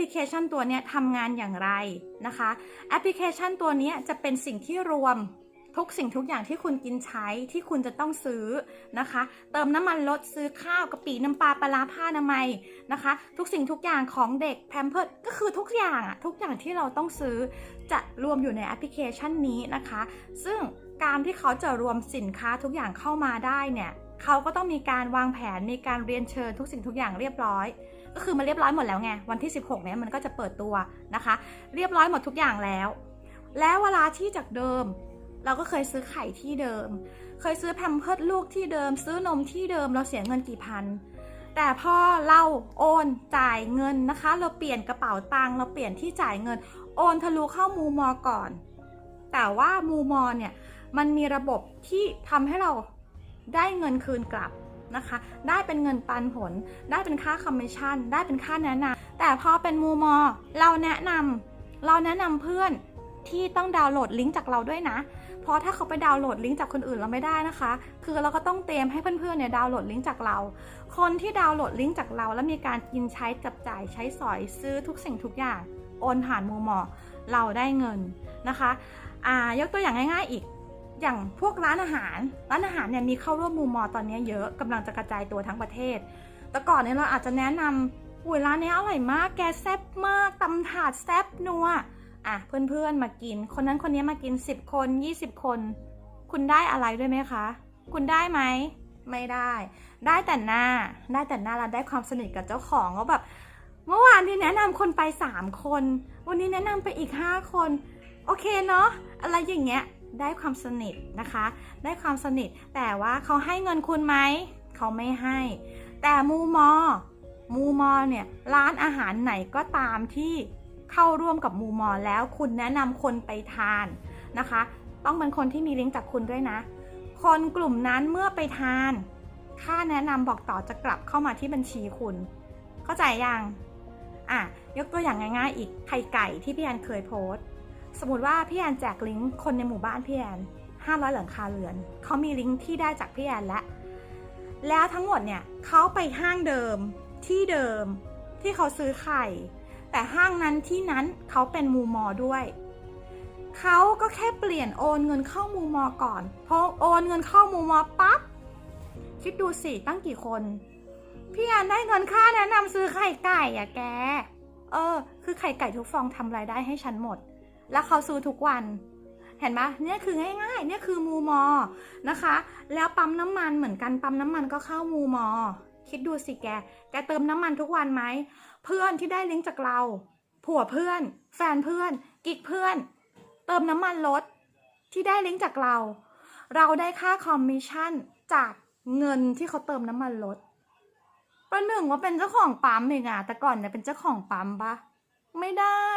พลิเคชันตัวนี้ทำงานอย่างไรนะคะ แอปพลิเคชันตัวนี้จะเป็นสิ่งที่รวมทุกสิ่งทุกอย่างที่คุณกินใช้ที่คุณจะต้องซื้อนะคะ เติมน้ำมันรถซื้อข้าวกะปิน้ำปลาปลาร้าผ้านามัยนะคะ ทุกสิ่งทุกอย่างของเด็กแพมเพิร์ดก็คือทุกอย่างอะทุกอย่างที่เราต้องซื้อจะรวมอยู่ในแอปพลิเคชันนี้นะคะ ซึ่งการที่เขาจะรวมสินค้าทุกอย่างเข้ามาได้เนี่ย เขาก็ต้องมีการวางแผนมีการเรียนเชิญทุกสิ่งทุกอย่างเรียบร้อย ก็คือมันเรียบร้อยหมดแล้วไงวันที่ 16เนี่ยมันก็จะเปิดตัวนะคะ เรียบร้อยหมดทุกอย่างแล้ว แล้วเวลาที่จากเดิม เราก็เคยซื้อไข่ที่เดิม เคยซื้อแพมเพิร์ดลูกที่เดิม ซื้อนมที่เดิมเราเสียเงินกี่พันแต่พอเราโอนจ่ายเงินนะคะ เราเปลี่ยนกระเป๋าตังค์เราเปลี่ยนที่จ่ายเงิน โอนทะลุเข้ามูมอก่อน แต่ว่ามูมอเนี่ยมันมีระบบที่ทำให้เรา ได้เงินคืนกลับนะคะ ได้เป็นเงินปันผล ได้เป็นค่าคอมมิชชั่น ได้เป็นค่าแนะนำแต่พอเป็นมูมอ เราแนะนำเราแนะนำเพื่อนที่ต้องดาวน์โหลดลิงก์จากเราด้วยนะ เพราะถ้าเขาไปดาวน์โหลดลิงก์จากคนอื่นเราไม่ได้นะคะ คือเราก็ต้องเตรียมให้เพื่อนๆเนี่ยดาวน์โหลดลิงก์จากเรา คนที่ดาวน์โหลดลิงก์จากเรา แล้วมีการกินใช้จับจ่ายใช้สอยซื้อทุกสิ่งทุกอย่าง โอนผ่านมูมอ เราได้เงินนะคะ อ่ายกตัวอย่างง่ายๆอีก อย่างพวกร้านอาหาร ร้านอาหารเนี่ยมีเข้าร่วมมูมอตอนนี้เยอะกำลังจะกระจายตัวทั้งประเทศ แต่ก่อนเนี่ยเราอาจจะแนะนำอุ้ยร้านนี้อร่อยมาก แกแซ่บมากตำถาดแซ่บนัว อะเพื่อนๆมากิน คนนั้นคนนี้มากิน 10 คน 20 คน คุณได้อะไรด้วยไหมคะ คุณได้ไหม ไม่ได้ ได้แต่หน้า ได้แต่หน้าแล้วได้ความสนิทกับเจ้าของก็แบบ เมื่อวานที่แนะนำคนไป 3 คน วันนี้แนะนำไปอีก 5 คน โอเคเนาะ อะไรอย่างเงี้ย ได้ความสนิทนะคะ ได้ความสนิท แต่ว่าเขาให้เงินคุณไหม เขาไม่ให้ แต่มูมอ มูมอเนี่ยร้านอาหารไหนก็ตามที่เข้าร่วมกับมูมอแล้วคุณแนะนำคนไปทานนะคะ ต้องเป็นคนที่มีลิงก์จากคุณด้วยนะ คนกลุ่มนั้นเมื่อไปทาน ค่าแนะนำบอกต่อจะกลับเข้ามาที่บัญชีคุณ เข้าใจยังอะยกตัวอย่างง่ายๆ อีกไข่ไก่ที่พี่แอนเคยโพสต์ สมมติว่าพี่แอนแจกลิงก์คนในหมู่บ้านพี่แอน500 หลังคาเรือน เขามีลิงก์ที่ได้จากพี่แอนแล้ว แล้วทั้งหมดเนี่ยเขาไปห้างเดิมที่เดิมที่เขาซื้อไข่ แต่ห้างนั้นที่นั้นเขาเป็นมูมอด้วย เขาก็แค่เปลี่ยนโอนเงินเข้ามูมอก่อนพอโอนเงินเข้ามูมอปั๊บคิดดูสิตั้งกี่คน พี่แอนได้เงินค่าแนะนำซื้อไข่ไก่อะแก เออ คือไข่ไก่ทุกฟองทำรายได้ให้ฉันหมด แล้วเขาซื้อทุกวัน เห็นปะเนี่ยคือง่าย ๆ เนี่ยคือมูมอนะคะ แล้วปั๊มน้ำมันเหมือนกันปั๊มน้ำมันก็เข้ามูมอ คิดดูสิแก แกเติมน้ำมันทุกวันไหม เพื่อนที่ได้ลิงก์จากเรา ผัวเพื่อน แฟนเพื่อน กิ๊กเพื่อน เติมน้ำมันรถที่ได้ลิงก์จากเรา เราได้ค่าคอมมิชชั่นจากเงินที่เขาเติมน้ำมันรถประหนึ่งว่าเป็นเจ้าของปั๊มเองอะแต่ก่อนเนี่ยเป็นเจ้าของปั๊มปะไม่ได้